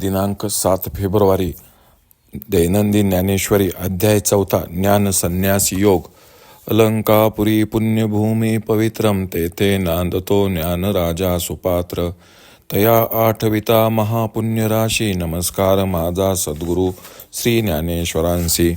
दिनांक सात फेब्रुवारी दैनंदिन ज्ञानेश्वरी अध्याय चौथा ज्ञान संन्यास योग. अलंकापुरी पुण्यभूमी पवित्रम तेथे नांदतो ज्ञान राजा सुपात्र. तया आठविता महापुण्यराशी नमस्कार माझा सद्गुरू श्री ज्ञानेश्वरांसी.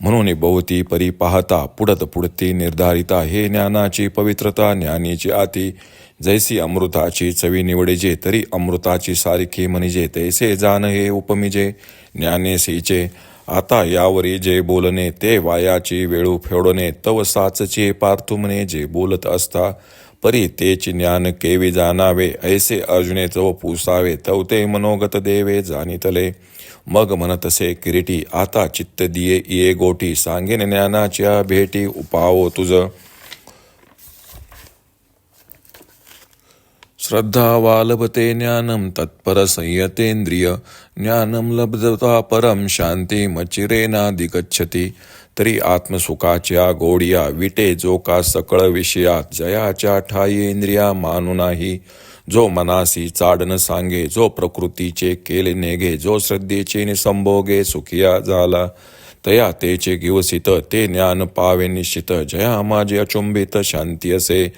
म्हणून भोवती परी पाहता पुढत पुढती निर्धारिता हे ज्ञानाची पवित्रता ज्ञानीची आती जैसी अमृताची चवी निवडिजे तरी अमृताची सारखी म्हणजे तैसे जाण हे उपमिजे ज्ञानेसीचे आता यावरी जे बोलणे ते वायाची वेळू फेडणे तव साचचे पार्थू म्हणे जे बोलत असता परी तेच ज्ञान केवी जाणावे ऐसे अर्जुने तो पुसावे तव ते मनोगत देवे जाणितले. मग म्हणतसे किरीटी आता चित्त दिये ये गोटी सांगेन ज्ञानाच्या भेटी उपावो तुझ. श्रद्धा वालभते तत्परसंयतेन्द्रिय तत्पर लब्धता परम शांतीमचिरेनाधिगच्छती तरी आत्मसुखाच्या गोडिया विटे जो का सकळ विषयात जयाच्या ठाई इंद्रिया मानू नाही। जो मनासी चाडन सांगे जो प्रकृतीचे केले नेगे जो श्रद्धेचे निसंभोगे सुखिया झाला। तया तेचे गिवसित ते ज्ञान पावे निश्चित जया माझे अचुंबित शांती असे।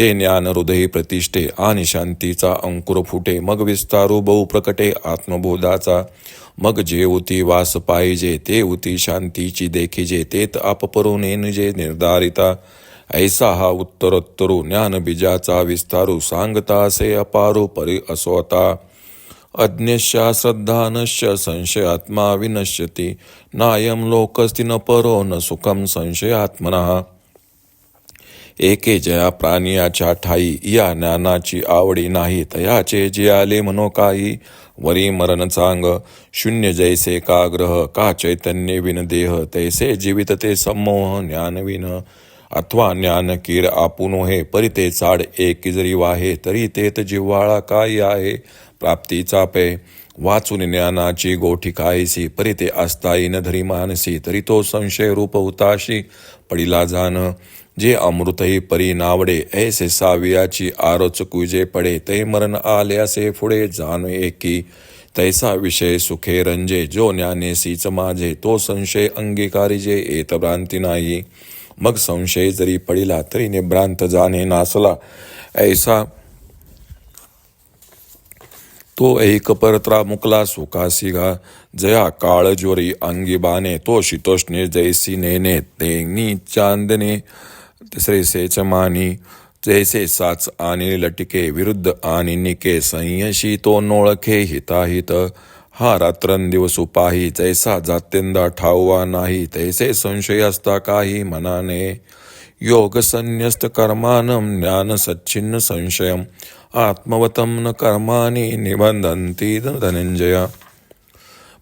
ते ज्ञान हृदयी प्रतिष्ठे आणि शांतीचा अंकुर फुटे. मग विस्तारू बहु प्रकटे आत्मबोधाचा. मग जे उती वास पाहिजे ते उती शांतीची देखिजे तेत आपपरून जे निर्धारिता. ऐसा हा उत्तरोत्तरू ज्ञान बीजाचा विस्तारू. सांगता असे अपारू परी असोता अज्ञश्या श्रद्धानश्च संशयात्मा विनश्यती. नायम लोकस्ति न परो न सुखम संशयात्मना. एके जया प्राणियाच्या ठाई या ज्ञानाची आवडी नाही. तयाचे जे आले म्हणो काही वरी मरण चांग शून्य जैसे का ग्रह का चैतन्य विन देह? तैसे जीवित ते सम्मोह ज्ञानविन अथवा ज्ञान कीर आपुनो हे परी ते चाड एक जरी वाहे तरी तेत जिव्हाळा काय आहे? प्राप्ती चापे. वाचून ज्ञानाची गोठी कायसी परी ते असताई न धरी मानसी तरी तो संशय रूप उताशी पडिला जाण. जे अमृतही परी नावडे ऐसे सावियाची आरोच कुजे पडे ते मरण आले असे पुढे जाण एकी तैसा विषय सुखे रंजे जो ज्ञानेसीच माझे तो संशय अंगीकारी जे येत भ्रांती नाही. मग संशय जरी पडिला तरी निभ्रांत जाणे नासला. ऐसा तो एक परत्रा मुकला सुखासी गा जया काळ ज्वरी अंगी बाने तो शीतोष्णे जैसी नेने तेनी चांदने तिसरे सेचमानी जैसे साच आणि लटिके विरुद्ध आणि निके संयशी तो नोळखे हिताहित. हा रात्रंदिवस उपाही जैसा जातेंदा ठाऊवा नाही तैसे संशय असता काही मनाने. योग संन्यस्त कर्मानं ज्ञान सच्छिन्न संशयम. आत्मवतम न कर्मानी निबंधंती धनंजय.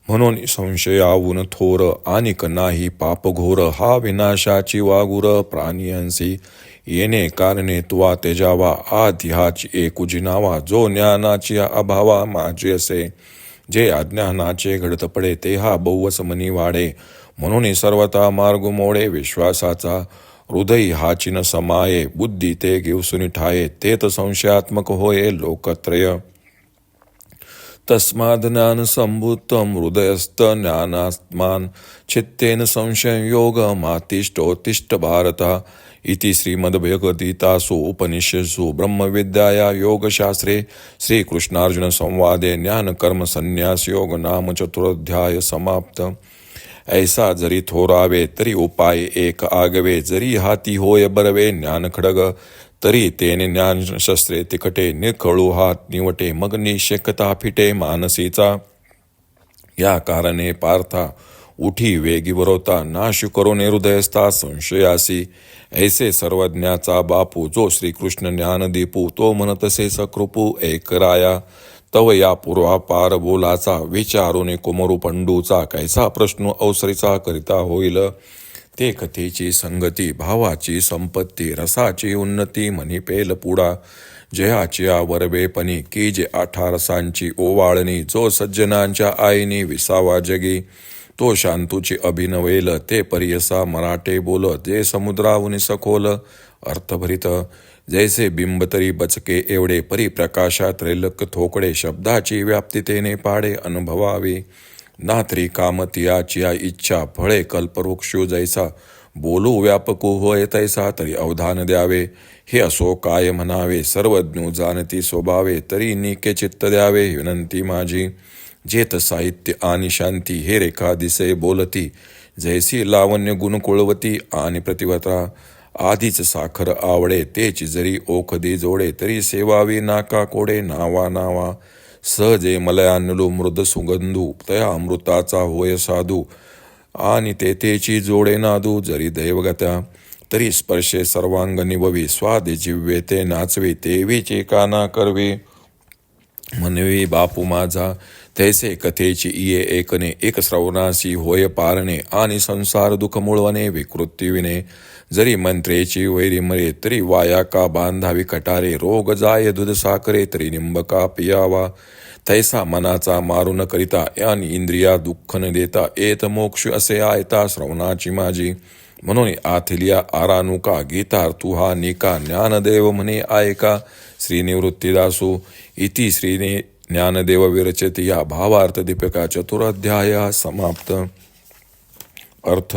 म्हणून संशयावून थोर आणिक नाही पापघोर हा विनाशाची वागुर प्राणियांसी. येणे कारणे तुवा तेजावा आध्याची एकुजिनावा जो ज्ञानाची अभावा माझी असे. जे अज्ञानाचे घडत पडे ते हा बहुवस मनी वाढे. म्हणून सर्वता मार्ग मोडे विश्वासाचा. हृदय हाचिन समाये बुद्धी ते घेऊसुनी ठाये तेत संशयात्मक होये लोकत्रय. तस्माद ज्ञानसम्भूतं संभूतम चित्तेन संशय योग इति श्रीमद्भगवद्गीतासु उपनिषत्सु ब्रह्मविद्याया योगशास्त्रे श्रीकृष्णार्जुनसंवादे संवादे नाम चतुरोध्याय समाप्त ऐसा जरी थोरावे तरी उपाय एक आगवे जरी हाती होय बरवे ज्ञान खडग तरी तेने ज्ञानशस्त्रे तिकटे निखळू हात निवटे मग निशेकता फिटे मानसीचा. या कारणे पार्था उठी वेगी वरोता नाश करून हृदयस्था संशयासी. ऐसे सर्वज्ञाचा बापू जो श्रीकृष्ण ज्ञान दीपू तो म्हणतसे सकृपू एक राया. तव या पूर्वापार बोलाचा विचारुने कुमरू पंडूचा कैसा प्रश्न अवसरीचा करिता होईल. ते कथेची संगती भावाची संपत्ती रसाची उन्नती म्हणी पेल पुडा. जयाची वरवेपणी की जे आठारसांची ओवाळणी जो सज्जनांच्या आईनी विसावा जगी. तो शांतूची अभिनवेल ते परियसा मराठे बोल जे समुद्राहुनी सखोल. अर्थभरित जैसे बिंब तरी बचके एवढे परिप्रकाशात रेलक थोकडे शब्दाची व्याप्ती तेने पाडे अनुभवावे. नात्री कामतियाचिया इच्छा फळे कल्पवृक्षो जैसा बोलू व्यापको होय तैसा तरी अवधान द्यावे. हे असो काय म्हणावे सर्वज्ञ जाणती स्वभावे तरी निके चित्त द्यावे विनंती माझी. जेत साहित्य आणि शांती हे रेखा दिसे बोलती. जैसी लावण्य गुण कुळवती आणि प्रतिभता. आधीच साखर आवडे तेच जरी ओखदी जोडे तरी सेवावी नाका कोडे नावा नावा. सहजे मलयानुलू मृद सुगंधू तया अमृताचा होय साधू. आणि तेथेची जोडे नादू जरी दैवगत्या तरी स्पर्शे सर्वांग निभवी स्वादे जिव्हे ते नाचवे तेवीचे काना करवे. म्हणवी बापू माझा तैसे कथेची इये एकने एक श्रवणासी होय पारणे. आणि संसार दुःख मुळवणे विकृती विने जरी मंत्रेची वैरी मरे तरी वाया का बांधावी कटारे? रोग जाय दूध साखरे तरी निंबका पियावा. तैसा मनाचा मारू न करिता यान इंद्रिया दुःख न देता एत मोक्ष असे आयता श्रवणाची माझी. म्हणून आथिलिया आरानुका गीतार तुहा निका ज्ञानदेव म्हणे आयका. श्रीनिवृत्तीदासू इति श्रीने ज्ञानदेव विरचित या भावार्थ दीपिका चतुराध्याय समाप्त. अर्थ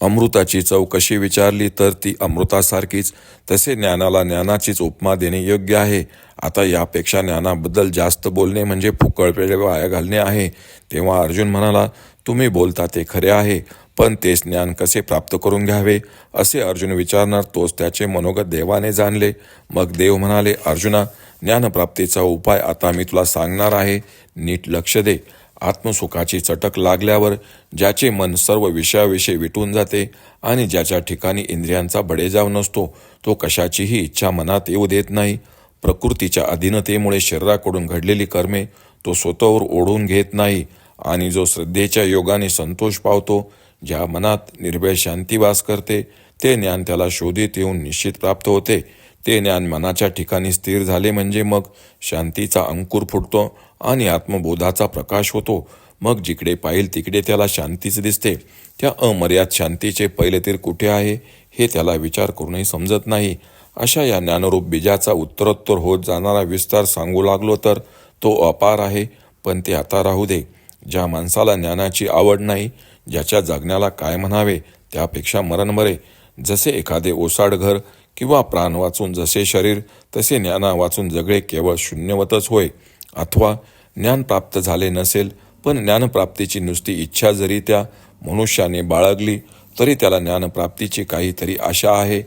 अमृताची चव कशी विचारली तर ती अमृतासारखीच. तसे ज्ञानाला ज्ञानाचीच उपमा देणे योग्य आहे. आता यापेक्षा ज्ञानाबद्दल जास्त बोलणे म्हणजे फुकळ वाया घालणे आहे. तेव्हा अर्जुन म्हणाला तुम्ही बोलता ते खरे आहे पण तेच ज्ञान कसे प्राप्त करून घ्यावे? असे अर्जुन विचारणार तोच त्याचे मनोगत देवाने जाणले. मग देव म्हणाले अर्जुना ज्ञानप्राप्तीचा उपाय आता मी तुला सांगणार आहे. नीट लक्ष दे. आत्मसुखाची चटक लागल्यावर ज्याचे मन सर्व विषयाविषयी विटून जाते आणि ज्याच्या ठिकाणी इंद्रियांचा बडेजाव नसतो तो कशाचीही इच्छा मनात येऊ देत नाही. प्रकृतीच्या अधीनतेमुळे शरीराकडून घडलेली कर्मे तो स्वतःवर ओढून घेत नाही आणि जो श्रद्धेच्या योगाने संतोष पावतो ज्या मनात निर्भय शांती वास करते ते ज्ञान त्याला शोधित येऊन निश्चित प्राप्त होते. ते ज्ञान मनाच्या ठिकाणी स्थिर झाले म्हणजे मग शांतीचा अंकुर फुटतो आणि आत्मबोधाचा प्रकाश होतो. मग जिकडे पाहिल तिकडे त्याला शांतीच दिसते. त्या अमर्याद शांतीचे पहिले तीर कुठे आहे हे त्याला विचार करूनही समजत नाही. अशा या ज्ञानरूप बीजाचा उत्तरोत्तर होत जाणारा विस्तार सांगू लागलो तर तो अपार आहे पण ते आता राहू दे. ज्या माणसाला ज्ञानाची आवड नाही ज्याच्या जगण्याला काय म्हणावे त्यापेक्षा मरण मरे. जसे एखादे ओसाड घर किंवा प्राण वाचून जसे शरीर तसे ज्ञाना वाचून जगळे केवळ शून्यवतच होय. अथवा ज्ञान प्राप्त झाले नसेल पण ज्ञानप्राप्तीची नुसती इच्छा जरी त्या मनुष्याने बाळगली तरी त्याला ज्ञानप्राप्तीची काहीतरी आशा आहे.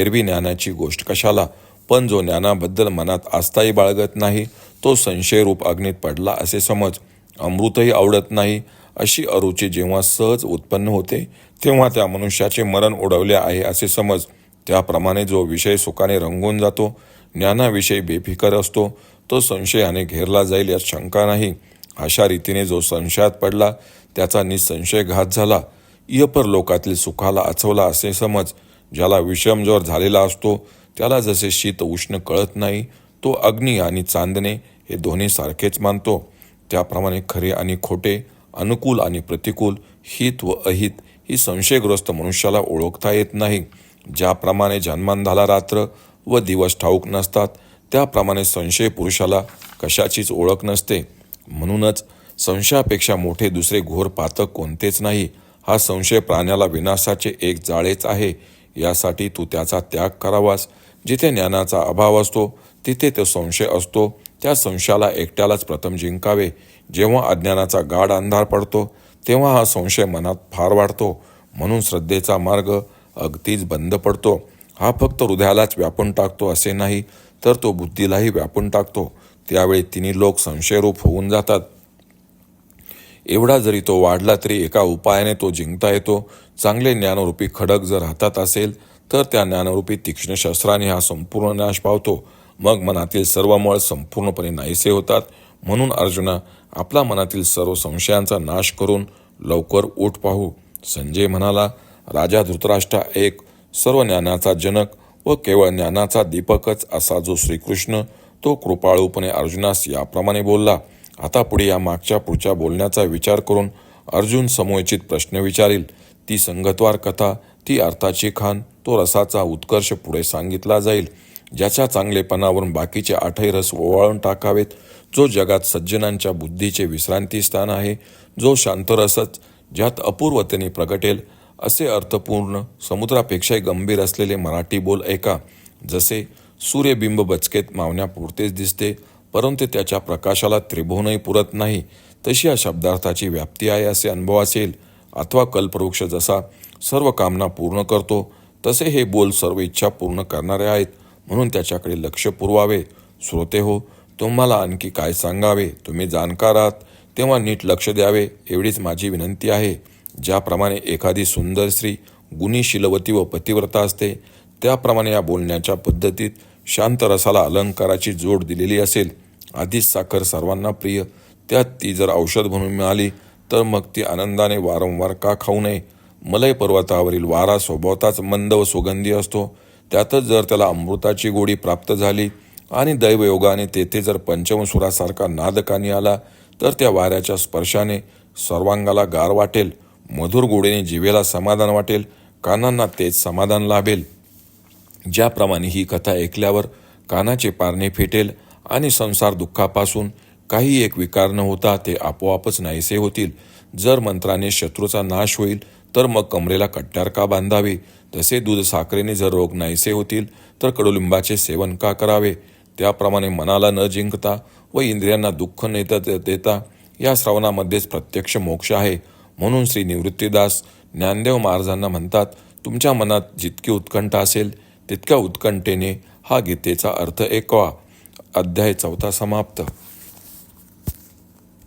एरवी ज्ञानाची गोष्ट कशाला? पण जो ज्ञानाबद्दल मनात आस्थाही बाळगत नाही तो संशयरूप अग्नीत पडला असे समज. अमृतही आवडत नाही अशी अरुची जेव्हा सहज उत्पन्न होते तेव्हा त्या मनुष्याचे मरण उडवले आहे असे समज. त्याप्रमाणे जो विषय सुखाने रंगून जातो ज्ञानाविषयी बेफिकर असतो तो संशयाने घेरला जाईल यात शंका नाही. अशा रीतीने जो संशयात पडला त्याचा निसंशय घात झाला. इयपर लोकातील सुखाला आचवला असे समज ज्याला विषमजोर झालेला असतो त्याला जसे शीत उष्ण कळत नाही तो अग्नी आणि चांदणे हे दोन्ही सारखेच मानतो. त्याप्रमाणे खरे आणि खोटे अनुकूल आणि प्रतिकूल हित व अहित ही संशयग्रस्त मनुष्याला ओळखता येत नाही. ज्याप्रमाणे जन्मांधाला रात्र व दिवस ठाऊक नसतात त्याप्रमाणे संशय पुरुषाला कशाचीच ओळख नसते. म्हणूनच संशयापेक्षा मोठे दुसरे घोर पातक कोणतेच नाही. हा संशय प्राण्याला विनाशाचे एक जाळेच आहे. यासाठी तू त्याचा त्याग करावास. जिथे ज्ञानाचा अभाव असतो तिथे तो संशय असतो. त्या संशयाला एकट्यालाच प्रथम जिंकावे. जेव्हा अज्ञानाचा गाढ अंधार पडतो तेव्हा हा संशय मनात फार वाढतो. म्हणून श्रद्धेचा मार्ग अगदीच बंद पडतो. हा फक्त हृदयालाच व्यापून टाकतो असे नाही तर तो बुद्धीलाही व्यापून टाकतो. त्यावेळी तिन्ही लोक संशयरूप होऊन जातात. एवढा जरी तो वाढला तरी एका उपायाने तो जिंकता येतो. चांगले ज्ञानरूपी खडक जर हातात असेल तर त्या ज्ञानरूपी तीक्ष्ण शस्त्राने हा संपूर्ण नाश पावतो. मग मनातील सर्व मळ संपूर्णपणे नाहीसे होतात. म्हणून अर्जुना आपला मनातील सर्व संशयांचा नाश करून लवकर उठ पाहू. संजय म्हणाला राजा धृतराष्ट्रा एक सर्व ज्ञानाचा जनक व केवळ ज्ञानाचा दीपकच असा जो श्रीकृष्ण तो कृपाळूपणे अर्जुनास याप्रमाणे बोलला. आता पुढे या मागच्या पुढच्या बोलण्याचा विचार करून अर्जुन समुचित प्रश्न विचारील. ती संगतवार कथा ती अर्थाची खान तो रसाचा उत्कर्ष पुढे सांगितला जाईल. ज्याच्या चांगलेपणावरून बाकीचे आठही रस ओवाळून टाकावेत जो जगात सज्जनांच्या बुद्धीचे विश्रांती स्थान आहे जो शांतरसच ज्यात अपूर्वतेने प्रगटेल असे अर्थपूर्ण समुद्रापेक्षाही गंभीर असलेले मराठी बोल ऐका. जसे सूर्यबिंब बचकेत मावण्यापुरतेच दिसते परंतु त्याच्या प्रकाशाला त्रिभुवनही पुरत नाही. तशी या शब्दार्थाची व्याप्ती आहे असे अनुभव असेल. अथवा कल्पवृक्ष जसा सर्व कामना पूर्ण करतो तसे हे बोल सर्व इच्छा पूर्ण करणारे आहेत. म्हणून त्याच्याकडे लक्ष पुरवावे. श्रोते हो तुम्हाला आणखी काय सांगावे? तुम्ही जाणकार आहात तेव्हा नीट लक्ष द्यावे एवढीच माझी विनंती आहे. ज्याप्रमाणे एखादी सुंदर स्त्री गुणीशीलवती व पतिव्रता असते त्याप्रमाणे या बोलण्याच्या पद्धतीत शांत रसाला अलंकाराची जोड दिलेली असेल. आधीच साखर सर्वांना प्रिय त्यात ती जर औषध म्हणून मिळाली तर मग ती आनंदाने वारंवार का खाऊ नये? मलय पर्वतावरील वारा स्वभावताच मंद व सुगंधी असतो. त्यातच जर त्याला अमृताची गोडी प्राप्त झाली आणि दैवयोगाने तेथे जर पंचमसुरासारखा नादकानी आला तर त्या वाऱ्याच्या स्पर्शाने सर्वांगाला गार वाटेल. मधुर गोडीने जिवेला समाधान वाटेल कानांना तेच समाधान लाभेल. ज्याप्रमाणे ही कथा ऐकल्यावर कानाचे पारणे फेटेल आणि संसार दुःखापासून काही एक विकार न होता ते आपोआपच नाहीसे होतील. जर मंत्राने शत्रूचा नाश होईल तर मग कमरेला कट्ट्यार का बांधावे? तसे दूध साखरेने जर रोग नाहीसे होतील तर कडुलिंबाचे सेवन का करावे? त्याप्रमाणे मनाला न जिंकता व इंद्रियांना दुःख नेता देता या श्रवणामध्येच प्रत्यक्ष मोक्ष आहे म्हणून श्री निवृत्तीदास ज्ञानदेव महाराजांना म्हणतात तुमच्या मनात जितकी उत्कंठा असेल तितक्या उत्कंठेने हा गीतेचा अर्थ ऐकवा. अध्याय चौथा समाप्त.